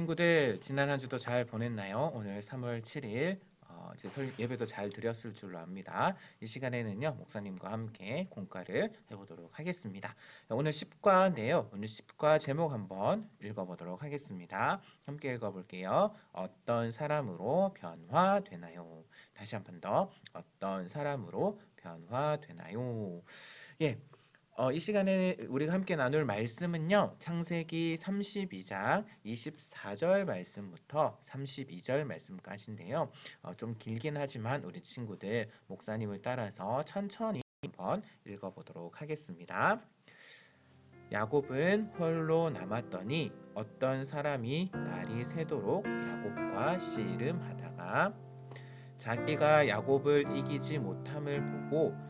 친구들 지난 한 주도 잘 보냈나요? 오늘 3월 7일 어, 이제 설 예배도 잘 드렸을 줄로 압니다. 이 시간에는요 목사님과 함께 공과를 해보도록 하겠습니다. 오늘 10과인데요. 오늘 10과 제목 한번 읽어보도록 하겠습니다. 함께 읽어볼게요. 어떤 사람으로 변화되나요? 다시 한 번 더 어떤 사람으로 변화되나요? 예. 어, 이 시간에 우리가 함께 나눌 말씀은요. 창세기 32장 24절 말씀부터 32절 말씀까지인데요. 어, 좀 길긴 하지만 우리 친구들 목사님을 따라서 천천히 한번 읽어보도록 하겠습니다. 야곱은 홀로 남았더니 어떤 사람이 날이 새도록 야곱과 씨름하다가 자기가 야곱을 이기지 못함을 보고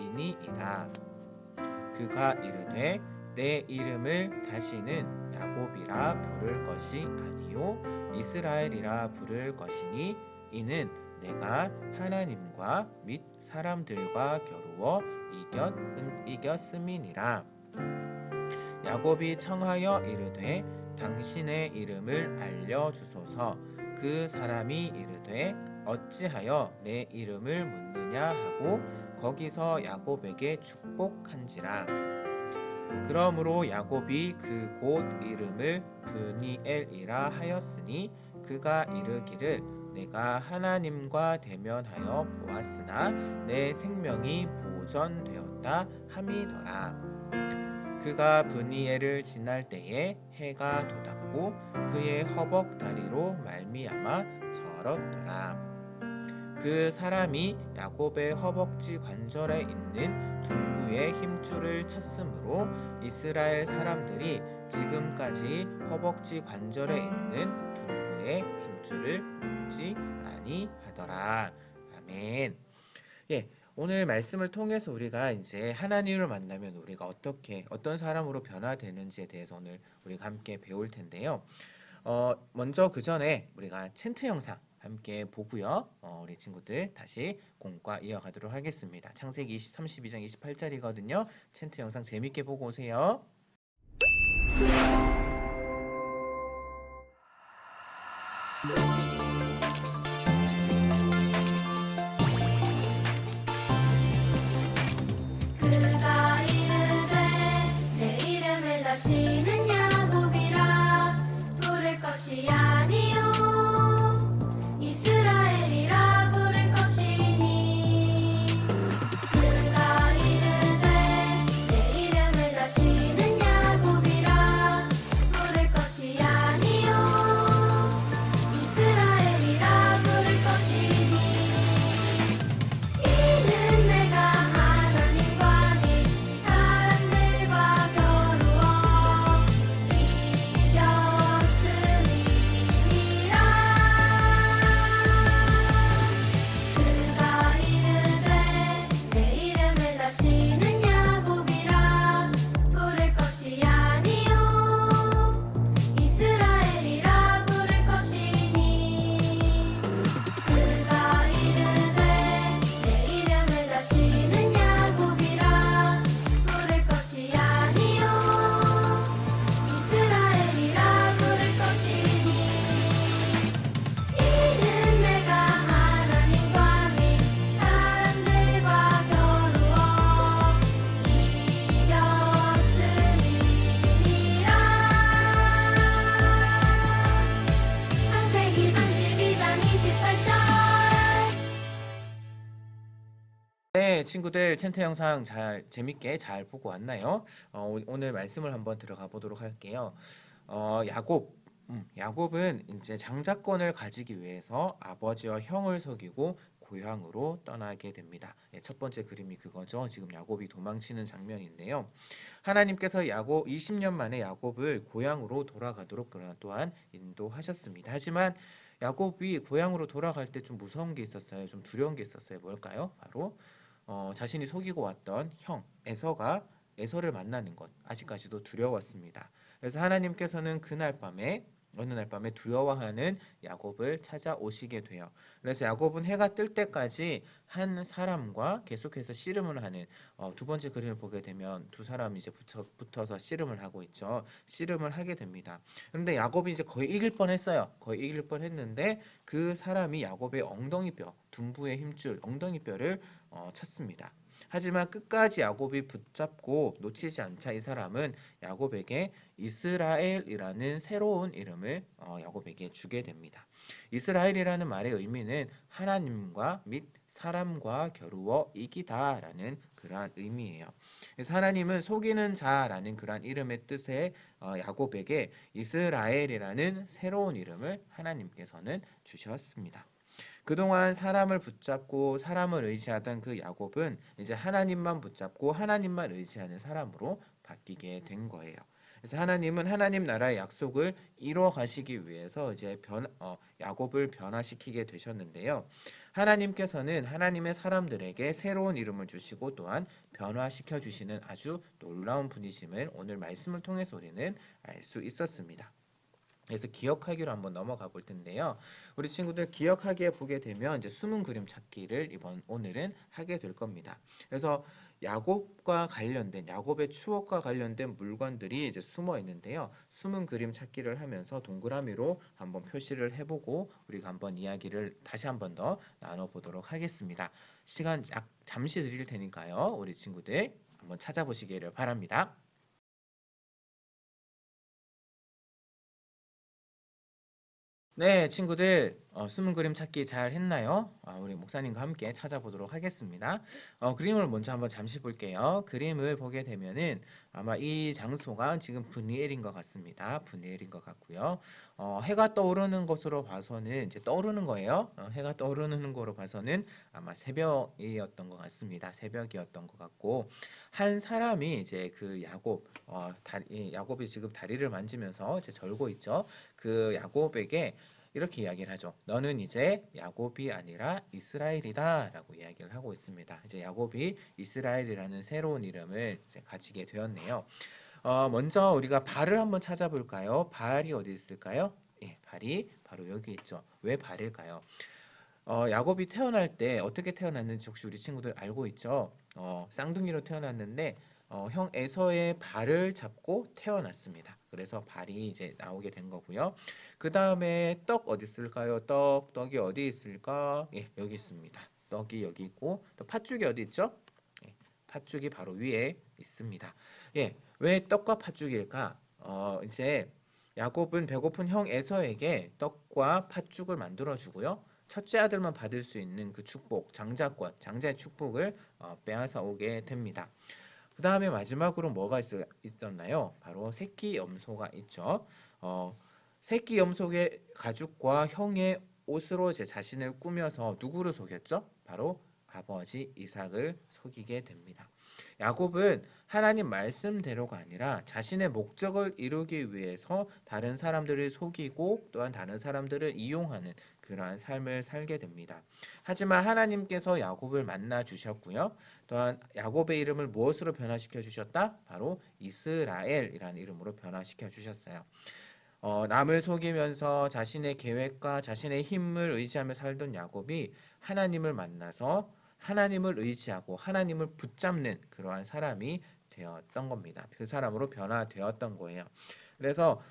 이니이다. 그가 이르되 내 이름을 다시는 야곱이라 부를 것이 아니요 이스라엘이라 부를 것이니 이는 내가 하나님과 및 사람들과 겨루어 이겼, 음, 이겼음이니라. 야곱이 청하여 이르되 당신의 이름을 알려주소서 그 사람이 이르되 어찌하여 내 이름을 묻느냐 하고 거기서 야곱에게 축복한지라. 그러므로 야곱이 그 곳 이름을 브니엘이라 하였으니 그가 이르기를 내가 하나님과 대면하여 보았으나 내 생명이 보존되었다 함이더라. 그가 브니엘을 지날 때에 해가 돋았고 그의 허벅 다리로 말미암아 절었더라. 그 사람이 야곱의 허벅지 관절에 있는 둔부의 힘줄을 쳤으므로 이스라엘 사람들이 지금까지 허벅지 관절에 있는 둔부의 힘줄을 놓지 아니하더라. 아멘. 예, 오늘 말씀을 통해서 우리가 이제 하나님을 만나면 우리가 어떻게 어떤 사람으로 변화되는지에 대해서 오늘 우리가 함께 배울 텐데요. 어, 먼저 그 전에 우리가 챈트 영상 함께 보고요. 어, 우리 친구들 다시 공과 이어가도록 하겠습니다. 창세기 20, 32장 28절이거든요. 챈트 영상 재밌게 보고 오세요. 네, 친구들 챈트 영상 잘 재밌게 잘 보고 왔나요? 어, 오- 오늘 말씀을 한번 들어가 보도록 할게요. 어, 야곱, 음, 야곱은 이제 장자권을 가지기 위해서 아버지와 형을 속이고 고향으로 떠나게 됩니다. 예, 첫 번째 그림이 그거죠. 지금 야곱이 도망치는 장면인데요. 하나님께서 야곱 20년 만에 야곱을 고향으로 돌아가도록 또한 인도하셨습니다. 하지만 야곱이 고향으로 돌아갈 때 좀 무서운 게 있었어요. 좀 두려운 게 있었어요. 뭘까요? 바로 어, 자신이 속이고 왔던 형 에서가 에서를 만나는 것 아직까지도 두려웠습니다. 그래서 하나님께서는 그날 밤에 어느 날 밤에 두려워하는 야곱을 찾아오시게 돼요. 그래서 야곱은 해가 뜰 때까지 한 사람과 계속해서 씨름을 하는 어, 두 번째 그림을 보게 되면 두 사람이 이제 붙여, 붙어서 씨름을 하고 있죠. 씨름을 하게 됩니다. 그런데 야곱이 이제 거의 이길 뻔했어요. 거의 이길 뻔했는데 그 사람이 야곱의 엉덩이뼈, 둔부의 힘줄 엉덩이뼈를 어, 쳤습니다. 하지만 끝까지 야곱이 붙잡고 놓치지 않자 이 사람은 야곱에게 이스라엘이라는 새로운 이름을 어, 야곱에게 주게 됩니다. 이스라엘이라는 말의 의미는 하나님과 및 사람과 겨루어 이기다라는 그러한 의미예요. 그래서 하나님은 속이는 자라는 그러한 이름의 뜻에 어, 야곱에게 이스라엘이라는 새로운 이름을 하나님께서는 주셨습니다. 그동안 사람을 붙잡고 사람을 의지하던 그 야곱은 이제 하나님만 붙잡고 하나님만 의지하는 사람으로 바뀌게 된 거예요. 그래서 하나님은 하나님 나라의 약속을 이루어 가시기 위해서 이제 변, 어, 야곱을 변화시키게 되셨는데요. 하나님께서는 하나님의 사람들에게 새로운 이름을 주시고 또한 변화시켜 주시는 아주 놀라운 분이심을 오늘 말씀을 통해서 우리는 알 수 있었습니다. 그래서 기억하기로 한번 넘어가 볼 텐데요. 우리 친구들 기억하기에 보게 되면 이제 숨은 그림 찾기를 이번 오늘은 하게 될 겁니다. 그래서 야곱과 관련된 야곱의 추억과 관련된 물건들이 이제 숨어 있는데요. 숨은 그림 찾기를 하면서 동그라미로 한번 표시를 해보고 우리가 한번 이야기를 다시 한번 더 나눠보도록 하겠습니다. 시간 약 잠시 드릴 테니까요. 우리 친구들 한번 찾아보시기를 바랍니다. 네, 친구들, 어, 숨은 그림 찾기 잘 했나요? 아, 우리 목사님과 함께 찾아보도록 하겠습니다. 어, 그림을 먼저 한번 잠시 볼게요. 그림을 보게 되면은 아마 이 장소가 지금 분이엘인 것 같습니다. 분이엘인 것 같고요. 어, 해가 떠오르는 것으로 봐서는 이제 떠오르는 거예요. 어, 해가 떠오르는 거로 봐서는 아마 새벽이었던 것 같습니다. 새벽이었던 것 같고 한 사람이 이제 그 야곱, 어, 다리, 야곱이 지금 다리를 만지면서 이제 절고 있죠. 그 야곱에게 이렇게 이야기를 하죠. 너는 이제 야곱이 아니라 이스라엘이다라고 이야기를 하고 있습니다. 이제 야곱이 이스라엘이라는 새로운 이름을 가지게 되었네요. 어, 먼저 우리가 발을 한번 찾아볼까요? 발이 어디 있을까요? 예, 발이 바로 여기 있죠. 왜 발일까요? 어, 야곱이 태어날 때 어떻게 태어났는지 혹시 우리 친구들 알고 있죠? 어, 쌍둥이로 태어났는데 어, 형 에서의 발을 잡고 태어났습니다. 그래서 발이 이제 나오게 된 거고요. 그 다음에 떡 어디 있을까요? 떡, 떡이 어디 있을까? 예, 여기 있습니다. 떡이 여기 있고 또 팥죽이 어디 있죠? 예, 팥죽이 바로 위에 있습니다. 예, 왜 떡과 팥죽일까? 어, 이제 야곱은 배고픈 형 에서에게 떡과 팥죽을 만들어 주고요. 첫째 아들만 받을 수 있는 그 축복, 장자권, 장자의 축복을 어, 빼앗아 오게 됩니다. 그 다음에 마지막으로 뭐가 있, 있었나요? 바로 새끼 염소가 있죠. 어, 새끼 염소의 가죽과 형의 옷으로 제 자신을 꾸며서 누구를 속였죠? 바로 아버지 이삭을 속이게 됩니다. 야곱은 하나님 말씀대로가 아니라 자신의 목적을 이루기 위해서 다른 사람들을 속이고 또한 다른 사람들을 이용하는 그러한 삶을 살게 됩니다. 하지만 하나님께서 야곱을 만나 주셨고요. 또한 야곱의 이름을 무엇으로 변화시켜 주셨다? 바로 이스라엘이라는 이름으로 변화시켜 주셨어요. 어, 남을 속이면서 자신의 계획과 자신의 힘을 의지하며 살던 야곱이 하나님을 만나서 하나님을 의지하고 하나님을 붙잡는 그러한 사람이 되었던 겁니다. 그 사람으로 변화되었던 거예요. 그래서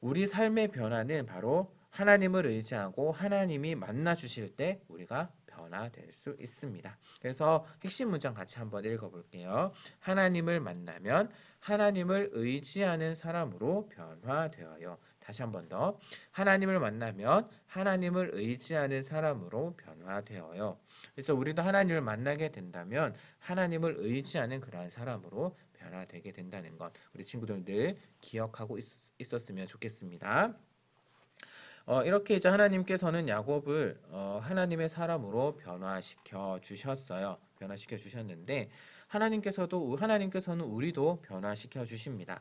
우리 삶의 변화는 바로 하나님을 의지하고 하나님이 만나 주실 때 우리가 변화될 수 있습니다. 그래서 핵심 문장 같이 한번 읽어 볼게요. 하나님을 만나면 하나님을 의지하는 사람으로 변화되어요. 다시 한 번 더. 하나님을 만나면 하나님을 의지하는 사람으로 변화되어요. 그래서 우리도 하나님을 만나게 된다면 하나님을 의지하는 그러한 사람으로 변화되게 된다는 것 우리 친구들 늘 기억하고 있, 었 으면 좋겠습니다. 어, 이렇게 이제 하나님께서는 야곱을 어, 하나님의 사람으로 변화시켜 주셨어요. 변화시켜 주셨는데 하나님께서도 하나님께서는 우리도 변화시켜 주십니다.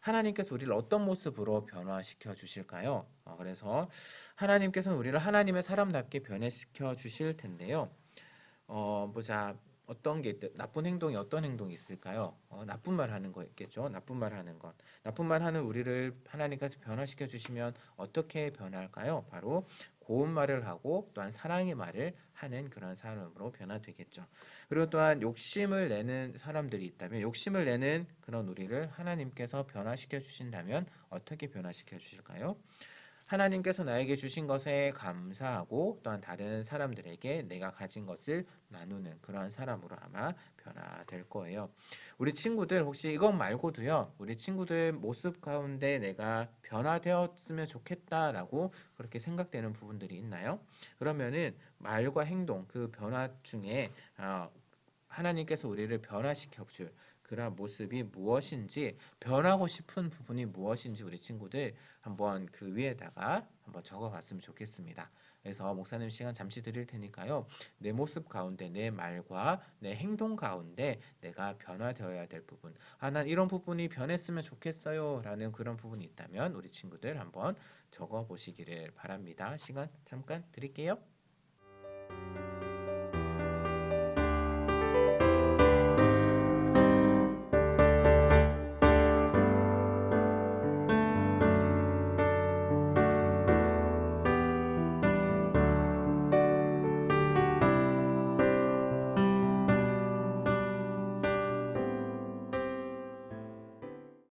하나님께서 우리를 어떤 모습으로 변화시켜 주실까요? 어, 그래서 하나님께서는 우리를 하나님의 사람답게 변화시켜 주실 텐데요. 어, 보자. 어떤 게 있- 나쁜 행동이 어떤 행동이 있을까요? 어, 나쁜 말 하는 거 있겠죠. 나쁜 말 하는 것. 나쁜 말 하는 우리를 하나님께서 변화시켜 주시면 어떻게 변할까요? 바로 고운 말을 하고 또한 사랑의 말을 하는 그런 사람으로 변화되겠죠. 그리고 또한 욕심을 내는 사람들이 있다면 욕심을 내는 그런 우리를 하나님께서 변화시켜 주신다면 어떻게 변화시켜 주실까요? 하나님께서 나에게 주신 것에 감사하고 또한 다른 사람들에게 내가 가진 것을 나누는 그러한 사람으로 아마 변화될 거예요. 우리 친구들 혹시 이것 말고도요. 우리 친구들 모습 가운데 내가 변화되었으면 좋겠다라고 그렇게 생각되는 부분들이 있나요? 그러면은 말과 행동 그 변화 중에 어, 하나님께서 우리를 변화시켜 줄 그러한 모습이 무엇인지 변하고 싶은 부분이 무엇인지 우리 친구들 한번 그 위에다가 한번 적어봤으면 좋겠습니다. 그래서 목사님 시간 잠시 드릴 테니까요. 내 모습 가운데 내 말과 내 행동 가운데 내가 변화되어야 될 부분. 아, 난 이런 부분이 변했으면 좋겠어요. 라는 그런 부분이 있다면 우리 친구들 한번 적어 보시기를 바랍니다. 시간 잠깐 드릴게요.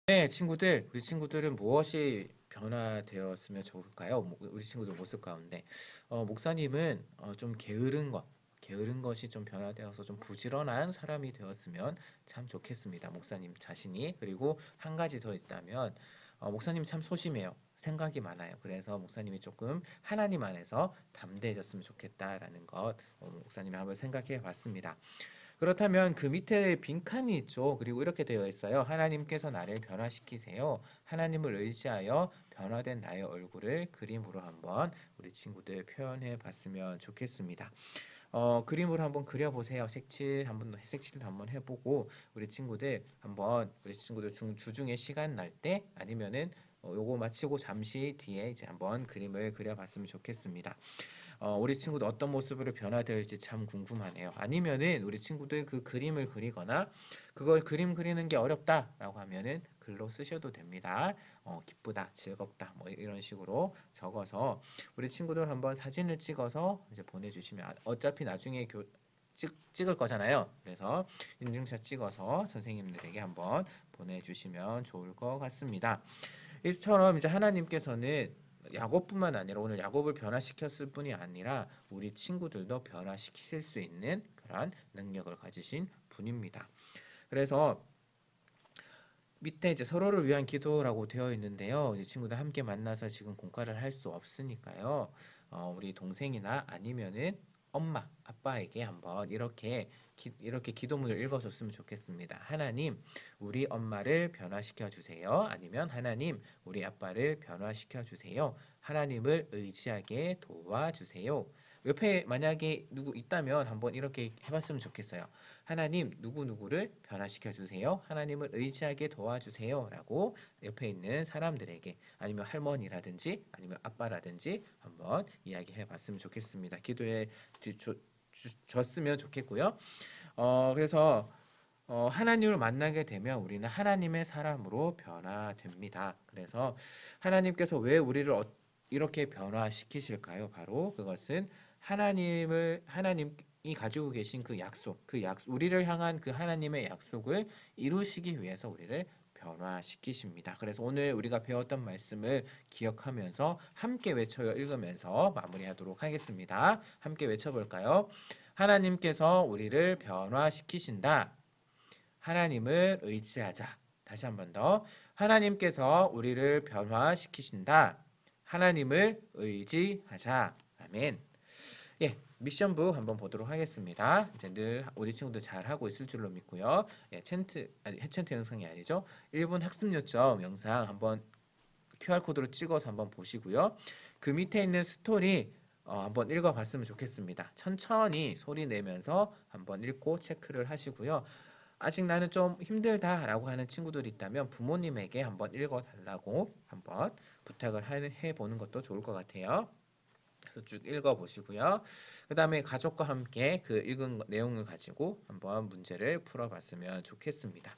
네, 친구들, 우리 친구들은 무엇이 변화되었으면 좋을까요? 뭐, 우리 친구들 모습 가운데 어, 목사님은 어, 좀 게으른 것, 게으른 것이 좀 변화되어서 좀 부지런한 사람이 되었으면 참 좋겠습니다. 목사님 자신이 그리고 한 가지 더 있다면 어, 목사님 참 소심해요. 생각이 많아요. 그래서 목사님이 조금 하나님 안에서 담대해졌으면 좋겠다라는 것 어, 목사님이 한번 생각해 봤습니다. 그렇다면 그 밑에 빈칸이 있죠. 그리고 이렇게 되어 있어요. 하나님께서 나를 변화시키세요. 하나님을 의지하여 변화된 나의 얼굴을 그림으로 한번 우리 친구들 표현해 봤으면 좋겠습니다. 어, 그림으로 한번 그려보세요. 색칠 한번 색칠도 한번 해보고 우리 친구들 한번 우리 친구들 중, 주중에 시간 날 때 아니면은 어, 요거 마치고 잠시 뒤에 이제 한번 그림을 그려봤으면 좋겠습니다. 어, 우리 친구들 어떤 모습으로 변화될지 참 궁금하네요. 아니면은 우리 친구들 그 그림을 그리거나 그걸 그림 그리는 게 어렵다라고 하면은 글로 쓰셔도 됩니다. 어, 기쁘다, 즐겁다, 뭐 이런 식으로 적어서 우리 친구들 한번 사진을 찍어서 이제 보내주시면 아, 어차피 나중에 교, 찍, 찍을 거잖아요. 그래서 인증샷 찍어서 선생님들에게 한번 보내주시면 좋을 것 같습니다. 이처럼 이제 하나님께서는 야곱뿐만 아니라 오늘 야곱을 변화시켰을 뿐이 아니라 우리 친구들도 변화시키실 수 있는 그러한 능력을 가지신 분입니다. 그래서 밑에 이제 서로를 위한 기도라고 되어 있는데요. 이제 친구들 함께 만나서 지금 공과를 할 수 없으니까요. 어, 우리 동생이나 아니면은 엄마, 아빠에게 한번 이렇게 기, 이렇게 기도문을 읽어줬으면 좋겠습니다. 하나님, 우리 엄마를 변화시켜 주세요. 아니면 하나님, 우리 아빠를 변화시켜 주세요. 하나님을 의지하게 도와주세요. 옆에 만약에 누구 있다면 한번 이렇게 해봤으면 좋겠어요. 하나님 누구 누구를 변화시켜 주세요. 하나님을 의지하게 도와주세요. 라고 옆에 있는 사람들에게 아니면 할머니라든지 아니면 아빠라든지 한번 이야기해 봤으면 좋겠습니다. 기도해 주, 주, 주- 줬으면 좋겠고요. 어, 그래서 어, 하나님을 만나게 되면 우리는 하나님의 사람으로 변화됩니다. 그래서 하나님께서 왜 우리를 어- 이렇게 변화시키실까요? 바로 그것은 하나님을 하나님이 가지고 계신 그 약속, 그 약속, 우리를 향한 그 하나님의 약속을 이루시기 위해서 우리를 변화시키십니다. 그래서 오늘 우리가 배웠던 말씀을 기억하면서 함께 외쳐요 읽으면서 마무리하도록 하겠습니다. 함께 외쳐볼까요? 하나님께서 우리를 변화시키신다. 하나님을 의지하자. 다시 한 번 더. 하나님께서 우리를 변화시키신다. 하나님을 의지하자. 아멘. 예, 미션북 한번 보도록 하겠습니다. 이제 늘 우리 친구들 잘 하고 있을 줄로 믿고요. 예, 챈트 아니 해챈트 영상이 아니죠. 1분 학습 요점 영상 한번 QR 코드로 찍어서 한번 보시고요. 그 밑에 있는 스토리 어, 한번 읽어봤으면 좋겠습니다. 천천히 소리 내면서 한번 읽고 체크를 하시고요. 아직 나는 좀 힘들다라고 하는 친구들이 있다면 부모님에게 한번 읽어달라고 한번 부탁을 하- 해보는 것도 좋을 것 같아요. 그래서 쭉 읽어보시고요. 그 다음에 가족과 함께 그 읽은 거- 내용을 가지고 한번 문제를 풀어봤으면 좋겠습니다.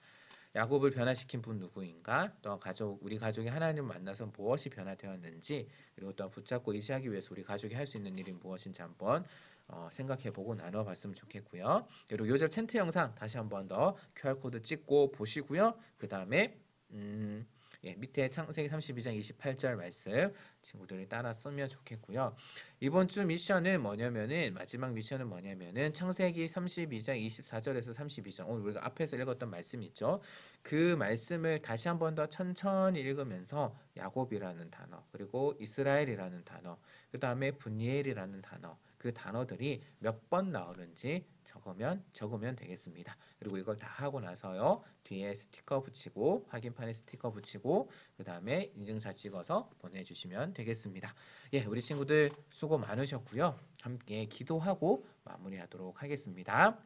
야곱을 변화시킨 분 누구인가? 또 가족 우리 가족이 하나님을 만나서 무엇이 변화되었는지 그리고 또 붙잡고 의지하기 위해서 우리 가족이 할 수 있는 일이 무엇인지 한번 어, 생각해보고 나눠봤으면 좋겠고요. 그리고 요절 챈트 영상 다시 한번 더 QR 코드 찍고 보시고요. 그 다음에 음, 예, 밑에 창세기 32장 28절 말씀 친구들이 따라 쓰면 좋겠고요. 이번 주 미션은 뭐냐면은 마지막 미션은 뭐냐면은 창세기 32장 24절에서 32절 오늘 우리가 앞에서 읽었던 말씀 있죠. 그 말씀을 다시 한 번 더 천천히 읽으면서 야곱이라는 단어 그리고 이스라엘이라는 단어 그 다음에 분이엘이라는 단어 그 단어들이 몇 번 나오는지 적으면 적으면 되겠습니다. 그리고 이걸 다 하고 나서요 뒤에 스티커 붙이고 확인판에 스티커 붙이고 그 다음에 인증샷 찍어서 보내주시면 되겠습니다. 예, 우리 친구들 수고 많으셨고요. 함께 기도하고 마무리하도록 하겠습니다.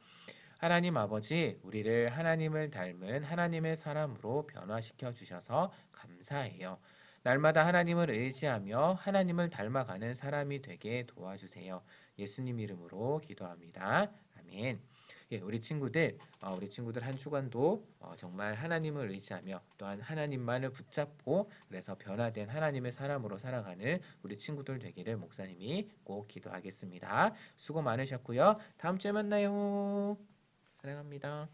하나님 아버지, 우리를 하나님을 닮은 하나님의 사람으로 변화시켜 주셔서 감사해요. 날마다 하나님을 의지하며 하나님을 닮아가는 사람이 되게 도와주세요. 예수님 이름으로 기도합니다. 아멘. 예, 우리 친구들, 어, 우리 친구들 한 주간도 어, 정말 하나님을 의지하며 또한 하나님만을 붙잡고 그래서 변화된 하나님의 사람으로 살아가는 우리 친구들 되기를 목사님이 꼭 기도하겠습니다. 수고 많으셨고요. 다음 주에 만나요. 사랑합니다.